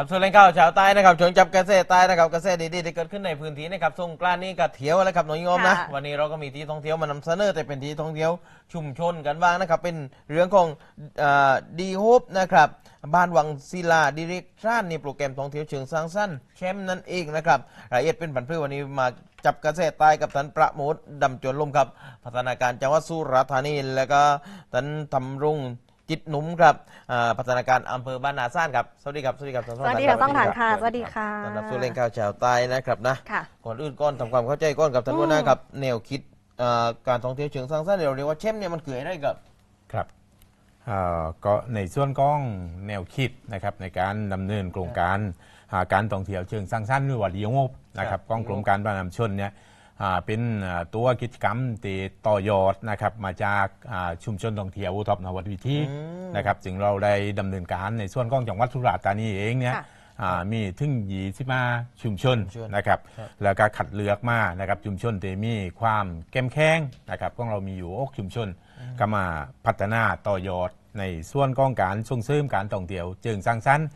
ครับส่วนแรงข่าวชาวใต้นะครับชวนจับเกษตรใต้นะครับเกษตรดีๆที่เกิดขึ้นในพื้นที่นะครับสงกรานต์นี้ก็เที่ยวแล้วครับน้องยมนะค่ะ วันนี้เราก็มีที่ท่องเที่ยวมานำเสนอแต่เป็นที่ท่องเที่ยวชุมชนกันบ้างนะครับเป็นเรื่องของดีโฮปนะครับบ้านวังศิลาดิเรกชันนี่โปรแกรมท่องเที่ยวเชิงสร้างสรรค์แชมป์นั่นเองนะครับรายละเอียดเป็นผันพืวันนี้มาจับเกษตรใต้กับท่านประโมทดำจวนลมครับพัฒนาการจังหวัดสุราษฎร์ธานีแล้วก็ท่านทำรง จิตหนุ่มครับอ่าพัฒนาการอำเภอบ้านนาซ่านครับ สวัสดีครับ สวัสดีครับทั้งสวัสดีท่ค่ะนต้องฐานค่ะรับสวัสดีค่ะต้อนรับสู่เล่นข่าวชาวใต้นะครับนะค่ะก่อนอื่นก้อนทำความเข้าใจก้อนกับท่านอืมหัวหน้าครับ แนวคิดอ่าการท่องเที่ยวเชิงสร้างสรรค์เราเรียกว่าเช่มเนี่ยมันเกิดอะไรกับ ครับเอ่อก็ในส่วนของแนวคิดนะครับในการดำเนินโครงการหาการท่องเที่ยวเชิงสร้างสรรค์หรือว่าดีงบนะครับของกรมการพัฒนาชุมชนเนี่ยอ่า เป็นอ่าตัวกิจกรรมที่ต่อยอดนะครับมาจากอ่าชุมชนท่องเที่ยวอุทบนวัดวิถีนะครับจึงเราได้ดำเนินการในส่วนของจังหวัดสุราษฎร์ธานีเองเนี่ยค่ะอ่ามีถึง25ชุมชนชุมชนนะครับครับแล้วก็คัดเลือกมานะครับชุมชนที่มีความเข้มแข็งนะครับของเรามีอยู่อกชุมชนก็มาพัฒนาต่อยอดในส่วนของการส่งเสริมการท่องเที่ยวเชิงสร้างสรรค์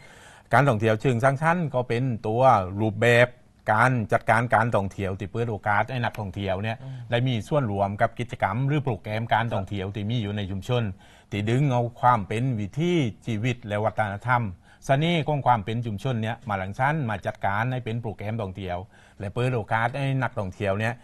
การท่องเที่ยวเชิงสร้างสรรค์ก็เป็นตัวรูปแบบ การจัดการการท่องเที่ยวที่เปิดโอกาสให้นักท่องเที่ยวเนี่ยได้มีส่วนรวมกับกิจกรรม หรือโปรแกรมการท่องเที่ยวที่มีอยู่ในชุมชนที่ดึงเอาความเป็นวิถีชีวิตและวัฒนธรรมเสน่ห์ของความเป็นชุมชนเนี่ยมาหลังชั้นมาจัดการให้เป็นโปรแกรมท่องเที่ยว และเปิดโอกาสให้นักท่องเที่ยวเนี่ย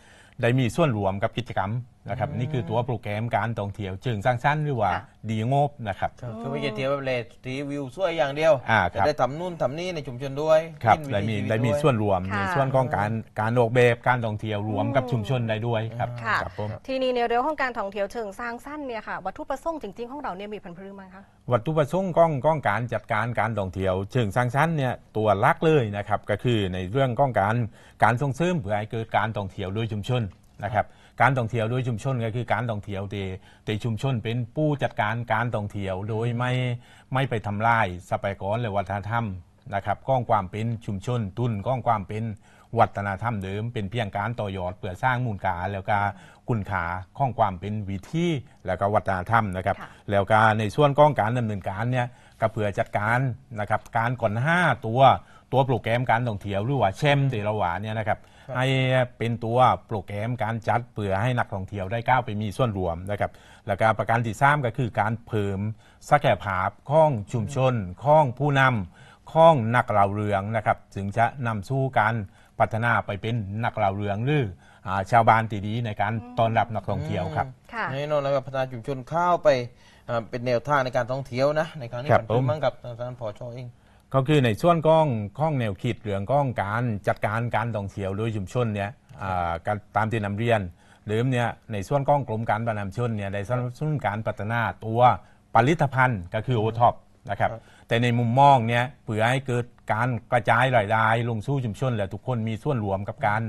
ได้มีส่วนรวมกับกิจกรรม นะครับนี่คือตัวโปรแกรมการท่องเที่ยวเชิงสร้างสรรค์หรือว่าค่ะดีงบนะครับ คือไม่ใช่เที่ยวแบบเลรีวิวสวยอย่างเดียวอ่าคจะรับได้ทำนู่นทำนี่ในชุมชนด้วยครับเห็นวิได้ถีมีชีวิตได้มีด้วยส่วนรวมค่ะในส่วนของการการออกแบบการท่องเที่ยวรวมกับชุมชนได้ด้วยครับค่ะ ครับผม ทีนี้ในเรื่องของการท่องเที่ยวเชิงสร้างสรรค์เนี่ยค่ะวัตถุประสงค์จริงๆของเราเนี่ยมีพันธุ์พืชไหมคะ วัตถุประสงค์ของของการจัดการการท่องเที่ยวเชิงสร้างสรรค์เนี่ยตัวหลักเลยนะครับก็คือในเรื่องของการการส่งเสริมเพื่อให้เกิดการท่องเที่ยวโดยชุมชนนะครับ การท่องเที่ยวโดยชุมชนก็คือการท่องเที่ยวที่ที่ชุมชนเป็นผู้จัดการการท่องเที่ยวโดยไม่ไม่ไปทำลายทรัพยากรและวัฒนธรรมนะครับก้องความเป็นชุมชนทุนก้องความเป็นวัฒนธรรมเดิม เป็นเพียงการต่อยอดเพื่อสร้างมูลค่าแล้วก็คุณค่าข้องความเป็นวิถีแล้วก็วัฒนธรรมนะครับค่ะแล้วก็ในส่วนของการดำเนินการเนี่ยก็เพื่อจัดการนะครับการก่อนห้าตัวตัวโปรแกรมการท่องเที่ยวหรือว่าเชมที่เราว่าเนี่ยนะครับ ให้เป็นตัวโปรแกรมการจัดเพื่อให้นักท่องเที่ยวได้ก้าวไปมีส่วนรวมนะครับแล้วก็ประการที่สามก็คือการเพิ่มศักยภาพของชุมชนของผู้นำของนักเล่าเรืองนะครับถึงจะนำสู่การพัฒนาไปเป็นนักเล่าเรืองหรืออ่าชาวบ้านตีดีในการต้อนรับนักท่องเที่ยวครับ ค่ะ แน่นอนแล้วก็พัฒนาชุมชนเข้าไปอ่าเป็นแนวทางในการท่องเที่ยวนะ ในครั้งนี้ครับมันเป็นผมมั่งกับทางท่านผอชเอง ก็คือในส่วนของข้องแนวคิดเรื่องของการจัดการการท่องเที่ยวโดยชุมชนเนี่ยอ่าการตามที่นำเรียนเดิมเนี่ยในส่วนของกรมการพัฒนาชุมชนเนี่ยได้สนับสนุนการพัฒนาตัวผลิตภัณฑ์ก็คือโอท็อปนะครับแต่ในมุมมองเนี่ยเพื่อให้เกิดการกระจายรายได้ลงสู่ชุมชน และทุกคนมีส่วนรวมกับการ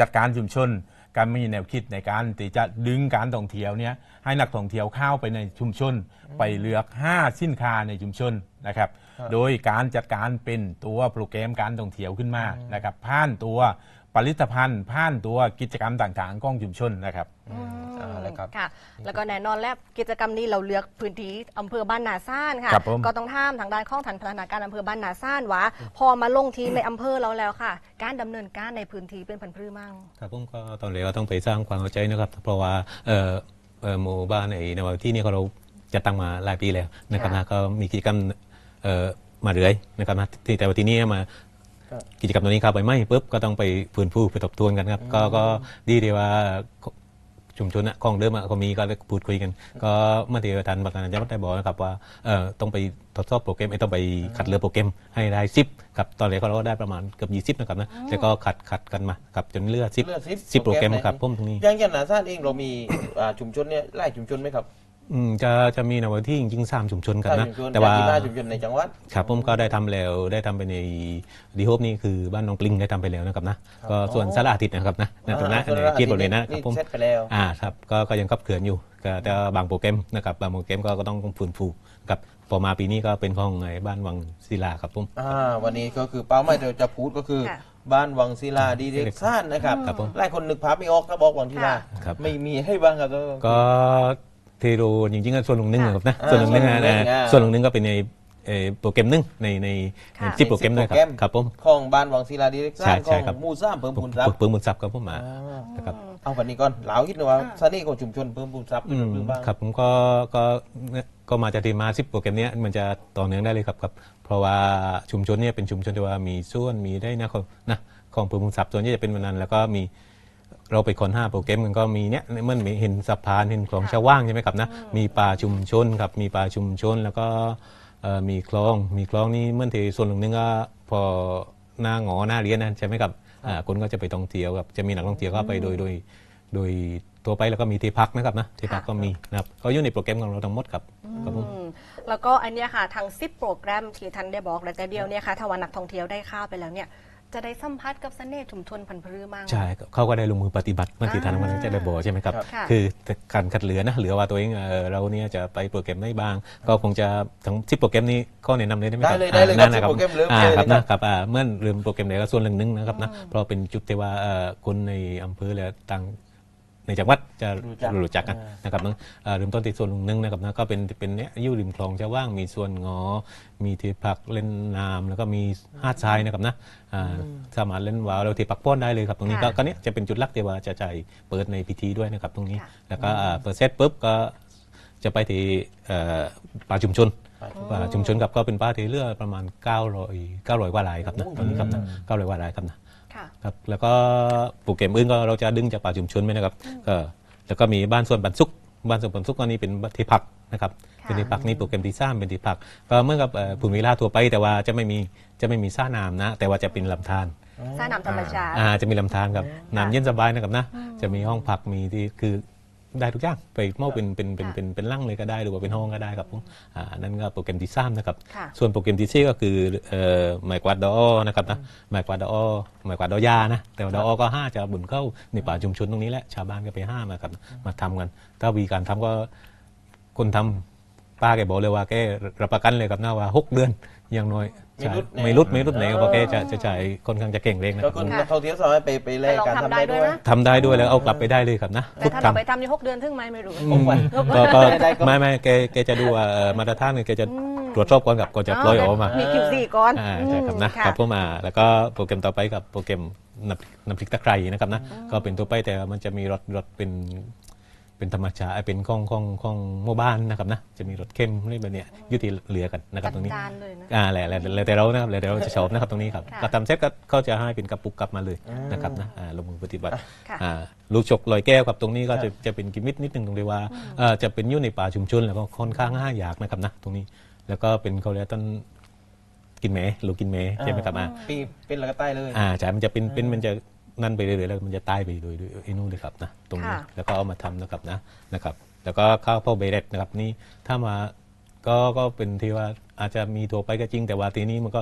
จัดการชุมชนการมีแนวคิดในการที่จะดึงการท่องเที่ยวเนี่ยให้นักท่องเที่ยวเข้าไปในชุมชน ไปเลือก 5 สินค้าในชุมชนนะครับ โดยการจัดการเป็นตัวโปรแกรมการท่องเที่ยวขึ้นมานะครับผ่านตัวผลิตภัณฑ์ผ่านตัวกิจกรรมต่างๆของชุมชนนะครับอ่าแล้วครับ ค่ะ แล้วก็แน่นอนแล้วกิจกรรมนี้เราเลือกพื้นที่อำเภอบ้านนาซ่านค่ะ ครับผมก็ต้องท่ามทางด้านข้องฐานพัฒนาการอำเภอบ้านนาซ่านว่าพอมาลงทีมในอำเภอเราแล้วค่ะ การดำเนินการในพื้นที่เป็นพันธุ์พืชมั่ง ครับผมก็ตอนแรกก็ต้องไปสร้างความเข้าใจนะครับ เพราะว่าเอ่อเอ่อหมู่บ้านในในวันที่นี่เราจะตั้งมาหลายปีแล้วนะครับค่ะ นะก็มีกิจกรรมเอ่อ มาเรื่อยนะครับนะที่แต่ว่าที่นี่มาครับกิจกรรมตัวนี้เข้าไปไม่ปุ๊บก็ต้องไปฟื้นฟูไปทบทวนกันครับก็ก็ดีที่ว่าชุมชนอะของเดิมอะเขามีก็เลยพูดคุยกัน ก็เมื่อที่ท่านประธานจังหวัดได้บอกนะครับว่าเอ่อต้องไปทดสอบโปรแกรมเอ้ยต้องไปขัดเลือกโปรแกรมให้ได้สิบครับตอนแรกเราก็ได้ประมาณเกือบยี่สิบนะครับนะแต่ก็ขัดขัดกันมาครับจนเหลือสิบเหลือ10สิบโปรแกรมโปรแกรมครับไหนผมตรงนี้อย่างอย่างหนาซ่านเองเรามีอ่าชุมชนเนี่ยไล่ชุมชนไหมครับ อืมจะจะมีในวันที่จริงๆสามชุมชนกันไล่นะชุมชนแต่ว่าที่บ้านชุมชนในจังหวัด ครับผมก็ได้ทำแล้วได้ทำไปในดีโฮปนี่คือบ้านน้องปลิงได้ทำไปแล้วนะครับนะก็ส่วนอ๋อสาระอาทิตย์นะครับนะในตรงนั้นอ่าในส่วนคิดบทเลยนะครับผมเสร็จไปแล้ว อ่าครับก็ก็ยังขับเขื่อนอยู่ก็แต่บางโปรแกรมนะครับบางโปรแกรมก็ก็ต้องฟื้นฟูครับพอมาปีนี้ก็เป็นของไอ้บ้านวังศิลาครับผม อ่าวันนี้ก็คือเป้าหมายเราจะพูดก็คือ ค่ะบ้านวังศิลาดีเด็กซ่านนะครับครับผมหลายคนนึกภาพไม่ออกถ้าบอกวังศิลาครับ ไม่มีให้บ้างครับ ก็ เทโรจริงๆก็ส่วนหนึ่งหนึ่งค่ะครับนะอ่าส่วนหนึ่งหนึ่งส่วนหนึ่งหนึ่งนะอ่าส่วนหนึ่งหนึ่งก็เป็นในเอ่อโปรแกรมหนึงในในในค่ะสิบโปรแกรมด้วยครับโปรแกรมครับผมของบ้านวังศิลาดิเรกใช่ซ่านขใช่องครับหมู่ซ่ามเพิ่มพูนทรัพย์เพิ่มบุญทรัพย์ครับผมมาอ่านะครับเอากันนี้ก่อนเหลาคิดหน่อยว่าเสน่ห์ของชุมชนเพิ่มพูนทรัพย์อืมหรือบ้างครับผมก็ก็ก็มาจากที่มาสิบโปรแกรมเนี้ยมันจะต่อเนื่องได้เลยครับครับเพราะว่าชุมชนเนี่ยเป็นชุมชนที่ว่ามีส่วนมีได้นะของนะของประมุขทรัพย์ส่วนใหญ่จะเป็นวันนั้นแล้วก็มี เราไปคนห้าโปรแกรมมันก็มีเนี่ยมันมีเห็นสะพานเห็นคลองชาวว่างใช่ไหมครับนะมีป่าชุมชนครับมีป่าชุมชนแล้วก็เอ่อมีคลองมีคลองนี่เมื่อที่ส่วนหนึ่งนึงก็พอหน้าหงอหน้าเรียนนะใช่ไหมครับอ่าคนก็จะไปท่องเที่ยวครับจะมีนักท่องเที่ยวก็ไปโดยโดยโดยตัวไปแล้วก็มีที่พักนะครับนะที่พักก็มีนะครับก็อยู่ในโปรแกรมของเราทั้งหมดครับครับผมอืมแล้วก็อันเนี้ยค่ะทางซิปโปรแกรมที่ท่านได้บอกแล้วแต่เดียวเนี่ยค่ะถ้าวันนักท่องเที่ยวได้เข้าวไปแล้วเนี่ย จะได้สัมผัสกับเสน่ห์ชุมชนพันธุ์พืชมากใช่ครับเขาก็ได้ลงมือปฏิบัติเมื่อที่ทางมันจะได้บอกใช่ไหมครับ ค่ะ คือการคัดเหลือนะเหลือว่าตัวเองเอ่อเราเนี่ยจะไปโปรแกรมได้บ้าง ก็คงจะทั้งสิบโปรแกรมนี้ข้อแนะนำเลยได้ไหมครับได้เลยได้เลยครับอ่านั่นนะ10โปรแกรมเหลืออ่าเลยครับนะนะครับอ่าเมื่อลืมโปรแกรมไหนก็ส่วนหนึ่งนึงนะครับนะเพราะเป็นจุดที่ว่าเอ่อคนในอำเภอและต่าง ในจังหวัดจะรู้จักรู้จักกันนะครับนะเอ่อเริ่มต้นที่ส่วนหนึ่งนะครับนะก็เป็นเป็นเนี้ยอยู่ริมคลองจะว่างมีส่วนงอ มีที่พักเล่นน้ำแล้วก็มีหาดทรายนะครับนะอ่าสามารถเล่นว่าวแล้วที่พักพ้อนได้เลยครับตรงนี้ก็ค่ะก็เนี้ยจะเป็นจุดหลักที่ว่าจะจ่ายเปิดในพิธีด้วยนะครับตรงนี้ค่ะแล้วก็อ่าเปิดเสร็จปุ๊บก็จะไปที่เอ่อป่าชุมชนป่าชุมชนกับก็เป็นป่าที่เลือกประมาณ900 900กว่าลายครับนะตรงนี้ครับนะ900กว่าลายครับนะ ค่ะครับแล้วก็โปรแกรมอื่นก็เราจะดึงจากป่าชุมชนไหมนะครับก็แล้วก็มีบ้านส่วนปันสุกบ้านส่วนปันสุกก็นี่เป็นที่พักนะครับค่ะเป็นที่พักนี่โปรแกรมที่สร้างเป็นที่พัก ก็เหมื่อนกับเอ่อภูมิลาทั่วไป แต่ว่าจะไม่มีจะไม่มีซ่าน้ำนะ แต่ว่าจะเป็นลำธารสร้างน้ำธรรมชาติอ่าจะมีลำธารครับน้ำเย็นสบายนะครับนะจะมีห้องพักมีที่คือ ได้ทุกอย่างไปเมาเป็นเป็นเป็นเป็นเป็นร่างเลยก็ได้หรือว่าเป็นห้องก็ได้ครับผมอ่านั่นก็โปรแกรมที่สามนะครับ ค่ะส่วนโปรแกรมที่สี่ก็คือเอ่อหมายกวาดดออนะครับนะหมายกวาดดออหมายกวาดดอยานะแต่ว่าดออก็ห้าจะบุญเข้าในป่าชุมชนตรงนี้แหละชาวบ้านก็ไปห้ามาครับมาทำกัน ถ้าวีการทำก็คนทำ ป้าแกบอกเลยว่าแกรับประกันเลยครับนะว่าหกเดือนอย่างน้อยไม่รุดแน่ ไม่รุดไม่รุดไหนเพราะแกจะจะจ่ายค่อนข้างจะเก่งเร่งนะก็ครับคุณค่ะนักท่องเที่ยวสามารถไปไปแลกการไปลองทำทำได้ได้ด้ด้ววยยนะ ทำได้ด้วยแล้วเอากลับไปได้เลยครับนะแต่ถ้าทำเราไปทำนี่หกเดือนถึงไหมไม่รู้ อืมวันก็ก็ได้ก็ ไม่ไม่แกแกจะดูว่าเอ่อมาตรฐานเนี่ยแกจะตรวจสอบก่อนกับก่อนจะปล่อยออกมามีคิวสี่ก่อนอ่าใช่ครับนะอืมครับผมอ่าแล้วก็โปรแกรมต่อไปกับโปรแกรมน้ำน้ำพริกตะไคร้นะครับนะก็เป็นตัวไปแต่มันจะมีรสรสเป็น เป็นธรรมชาติเป็นข้องข้องข้องโมบ้านนะครับนะจะมีรสเข้มอะไรแบบเนี้ยอยุติเหลือกันนะครับตรงนี้จานเลยนะ อ่าแหละแหละแล้วแต่เรานะครับแล้วแต่เราจะชอบนะครับตรงนี้ครับค่ะก็ทำเสร็จก็เขาจะให้เป็นกระปุกกลับมาเลยนะครับนะอ่าลงมือปฏิบัติค่ะ อ่าลูกฉกลอยแก้วครับตรงนี้ก็จะจะเป็นกิมมิตนิดนึงตรงที่ว่าเอ่อจะเป็นอยู่ในป่าชุมชนแล้วก็ค่อนข้างห้าอยากนะครับนะตรงนี้แล้วก็เป็นเขาเรียกต้นกินแหมลูกกินแหมใช่ไหมครับอ่า ปีเป็นแล้วก็ใต้เลย อ่าใช่มันจะเป็นเป็นมันจะ นั่นไปเรื่อยๆแล้วมันจะตายไปโดยโดยไอ้นู่นเลยครับนะตรงนี้ค่ะแล้วก็เอามาทำนะครับนะนะครับ แล้วก็ข้าวเผาเบรตนะครับนี่ถ้ามาก็ก็เป็นที่ว่าอาจจะมีทั่วไปก็จริงแต่ว่าทีนี้มันก็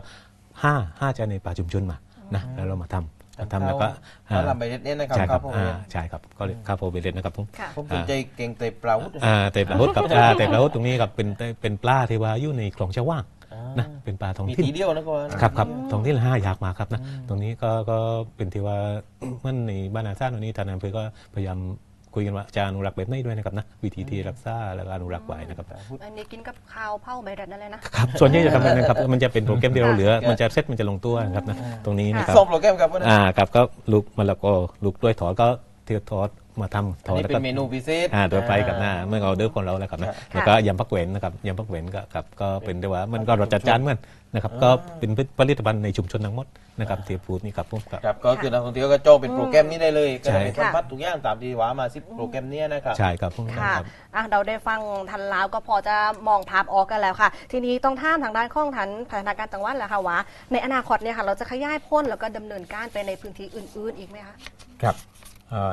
ห้าห้าจะในป่าชุมชนมานะแล้วเรามาทำมาทำแล้วก็ถ้าทำไปเนี่ยนะครับใช่ครับข้าวโพดอ่าใช่ครับก็เลยข้าวเผาเบรตนะครับผม ค่ะ ผมสนใจเก่งเตะเปล่าวุธ อ่าแต่ปลาฮดกับปลาแต่ปลาฮดตรงนี้ครับเป็นเป็นปลาที่ว่าอยู่ในคลองชะว่าง นะเป็นปลาท้องมีถิ่นทีเดียวนะก็ว่าครับครับตรงที่ละห้าอยากมาครับนะตรงนี้ก็ก็เป็นที่ว่า มันในบ้านอาซ่าตรงนี้ทางอำเภอก็พยายามคุยกันว่าจะอนุรักษ์แบบไหนด้วยนะครับนะวิธีที่รักษาและก็อนุรักษ์ไว้นะครับอันนี้กินกับข้าวเผาใบดัดนั่นเลยนะ ครับส่วนใหญ่จะทำแบบนั้นครับมันจะเป็นโปรแกรมที่เราเหลือ มันจะเซตมันจะลงตัวนะครับนะตรงนี้นะครับส่งโปรแกรมครับว่าอ่าครับก็ลูกมะละกอลูกด้วยถอดก็เทียทอดมาทำถอันอดนี้แล้วเป็ก็นเมนูพิเศษ อ่าตัวไปกับหน้าเมื่อเอาเดิร์ฟของเราแล้วครับนะค่ะแล้วก็ยำผักเหวนนะครับยำผักเหวนก็ครับก็เป็นได้ว่ามันก็รสจัดจ้านเหมือนนะครับก็เป็นผลิตภัณฑ์ในชุมชนทั้งหมดนะครับเทียฟูดนี่ครับผมครับ ครับก็คือนักท่องเที่ยวก็จองเป็นโปรแกรมนี้ได้เลย ก็ใช่จะเป็นสัมผัสทุกอย่างตามที่ว่ามาสิโปรแกรมเนี้ยนะครับ ใช่ครับผมค่ะครับ อะเราได้ฟังทันแล้วก็พอจะมองภาพออกกันแล้วค่ะ ทีนี้ต้องท่ามทางด้านข้องทันพัฒนาการจังหวัดแหละค่ะว่า ในอนาคตเนี่ยค่ะเราจะขยายพ้นแล้วก็ดำเนินการไปในพื้นที่อื่น ๆ อีกไหมคะ ครับเอ่อ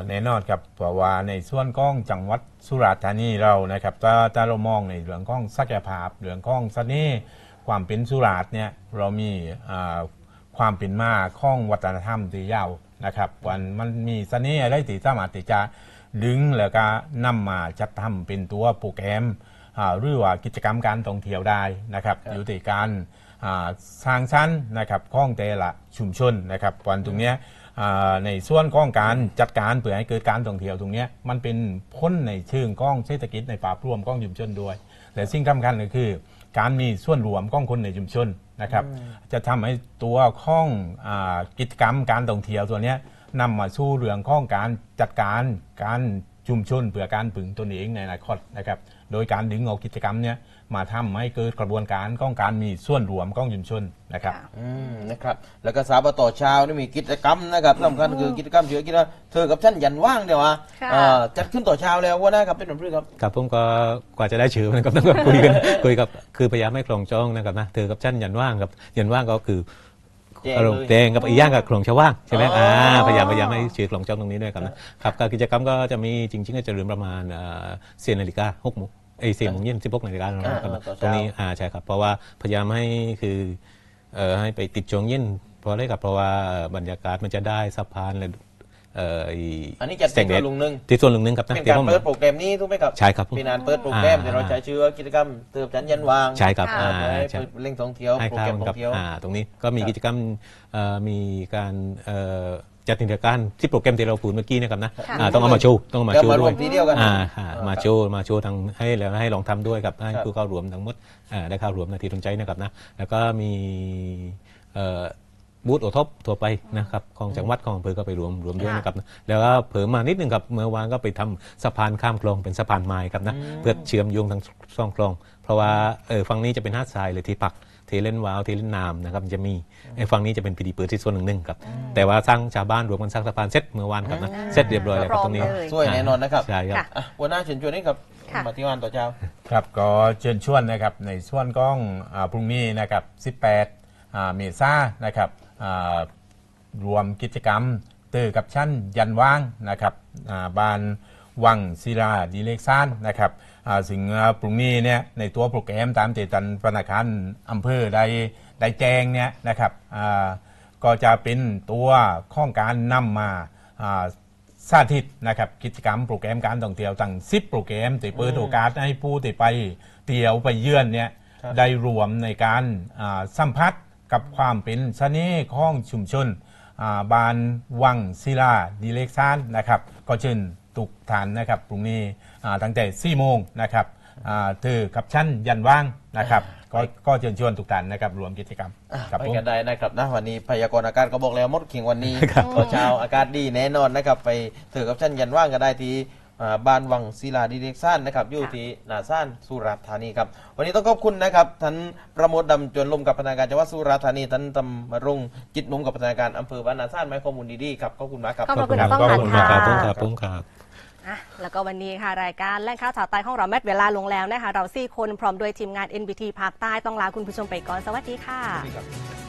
แน่นอนครับเพราะว่าในส่วนของจังหวัดสุราษฎร์ธานีเรานะครับถ้าถ้าเรามองในเรื่องของศักยภาพเรื่องของเสน่ห์ความเป็นสุราษฎร์เนี่ยเรามีอ่าความเป็นมาของวัฒนธรรมที่ยาวนะครับวันมันมีเสน่ห์อะไรที่สามารถที่จะดึงแล้วก็นำมาจัดทำเป็นตัวโปรแกรมอ่าหรือว่ากิจกรรมการท่องเที่ยวได้นะครับอยู่ที่การอ่าสร้างชั้นนะครับของแต่ละชุมชนนะครับวันตรงเนี้ยอ่า ในส่วนของการจัดการเพื่อให้เกิดการท่องเที่ยวตรงนี้มันเป็นพ้นในเชิงก้องเศรษฐกิจในป่าพรวมก้องยุมชนด้วย และสิ่งสำคัญก็คือ การมีส่วนรวมก้องคนในชุมชนนะครับ จะทำให้ตัวข้องอกิจกรรมการท่องเที่ยวตัวนี้นำมาสู้เรื่องข้องการจัดการการ ชุมชนเพื่อการปึงตนเองในอนาคตนะครับ โดยการดึงเอากิจกรรมเนี้ยมาทำให้เกิดกระบวนการของการมีส่วนรวมของชุมชนนะครับค่ะอืมนะครับ แล้วก็สาบต่อเช้านี่มีกิจกรรมนะครับสำคัญคือกิจกรรมเชื่อกิจว่าเธอกับฉันยันว่างเดี๋ยวอะค่ะเอ่อจัดขึ้นต่อเช้าแล้วว่านะครับเป็นแบบนี้ครับครับผมก็กว่าจะได้ชื่อมันก็ต้องคุยกันคุยกับคือพยายามให้คลองจองนะครับนะเธอกับฉันยันว่างกับยันว่างก็คือ แจ้งอารมณ์เลยแดงกับอีกอย่างกับคลองชาวว่างใช่ไหมอ๋ออ่ อ่าพยายามพยายามให้ชื่อคลองจองตรงนี้ด้วยครับนะครับการกิจกรรมก็จะมีจริงๆก็จะเริ่มประมาณเสียนาฬิกาหกโมงเอ้ยสี่โมงเย็นสิบหกนาฬิกานะครับอ่าต่อเช้า ตรงนี้อ่าใช่ครับเพราะว่าพยายามให้คือเอ่อให้ไปติดช่วงเย็นเพราะอะไรครับเพราะว่าบรรยากาศมันจะได้สะพานและเอ่อไอันนี้จัดแสเป็นงแดตัวดลุงหนึ่งที่ส่วนหนึ่งหนึงครับนะเป็นที่การผมเปิดโปรแกรมนี้ถูกไหมครับใช่ครับผมเป็นการเปิดโปรแกรมอ่าที่เราใช้ชื่อว่ากิจกรรมเติมจันยันวางใช่ครับค่ะอ่าให้ใช่เล่งท่องเที่ยวให้โปรข้าแกรวมท่กัอบงเที่ยวอ่าตรงนี้ก็มีครับกิจกรรมเอ่อมีการเอ่อจัดนิทรรศการที่โปรแกรมที่เราพูดเมื่อกี้นะครับนะค่ะอ่าต้องเอามาโชว์ต้องเอามาก็โชว์มารด้ววยมทีเดียวกันอ่าค่ะอ่ามาโชว์มาโชว์ทางให้แล้วให้ลองทำด้วยครับให้ครับผู้เข้าร่วมทั้งหมดอ่าได้เข้าร่วมนาทีตรงใจนะครับนะแล้วก็มีเอ่อ บูธโอทบทั่วไปนะครับของจังหวัดของอำเภอก็ไปรวมรวมด้วยนะครับนะแล้วก็เพิ่มมานิดนึงครับเมื่อวานก็ไปทำสะพานข้ามคลองเป็นสะพานไม้ครับนะเพื่อเชื่อมโยงทั้งสองคลอง เพราะว่าเออฝั่งนี้จะเป็นหาดทรายเลยที่ปักเทเลนวาวเทเลนนามนะครับจะมีไอ้ฝั่งนี้จะเป็นพีดีเปิดที่ส่วนหนึ่งหนึ่งครับแต่ว่าสร้างชาวบ้านรวมกันสร้างสะพานเสร็จเมื่อวานครับนะเสร็จเรียบร้อยแล้วครับตรงนี้พร้อมเลยสวยแน่นอนนะครับใช่ครับค่ะอะหัวหน้าเชิญชวนนี่ครับค่ะมาที่งานต่อเช้าครับก็เชิญชวนนะครับในส่วนของอ่าพรุ่งนี้นะครับ 18อ่าเมษายนนะครับ อ่ารวมกิจกรรมเตอกับชั้นยันว่างนะครับอ่าบานวังศิลาดีเลกซานนะครับอ่าซึ่งอ่าพรุ่งนี้เนี่ยในตัวโปรแกรมตามเจตันพนักงานอำเภอได้ได้แจ้งเนี่ยนะครับอ่าก็จะเป็นตัวข้องการนำมาอ่าสาธิตนะครับกิจกรรมโปรแกรมการท่องเที่ยวตั้ง10โปรแกรมที่เปิดโอกาสให้ผู้ที่ไปเที่ยวไปเยือนเนี่ยครับได้รวมในการอ่าสัมผัส กับความเป็นเสน่ห์ของชุมชนอ่าบานวังศิลาดีเล็กซานนะครับก็เชิญทุกท่านนะครับพรุ่งนี้อ่าตั้งแต่4โมงนะครับอ่าเธอกับชั้นยันว่างนะครับก็ก็เชิญชวนทุกท่านนะครับรวมกิจกรรมอะครับไปผม กันได้นะครับนะวันนี้พยากรณ์อากาศก็บอกแล้วมดเขียงวันนี้ต่อเช้าอากาศดีแน่นอนนะครับ ไปเถือกับชั้นยันว่างก็ได้ที่อ่า บ้านวังศิลาดีเล็กซ่านนะครับอยู่ที่นาซ่านสุราษฎร์ธานีครับวันนี้ต้องขอบคุณนะครับท่านประโมทดำจวนลมกับพนักงานจังหวัดสุราษฎร์ธานีท่านตำรงจิตนุ่มกับพนักงานอำเภอบ้านนาซ่านมาให้ข้อมูลดีๆครับขอบคุณมากครับขอบคุณครับต้องขหัอบนคุณค่ะครับผมครับผมครับอะแล้วก็วันนี้ค่ะรายการแล่งข่าวสาวใต้ของเราแมทเวลาลงแล้วนะคะเราสี่คนพร้อมด้วยทีมงาน NBT ภาคใต้ต้องลาคุณผู้ชมไปก่อนสวัสดีค่ะครับ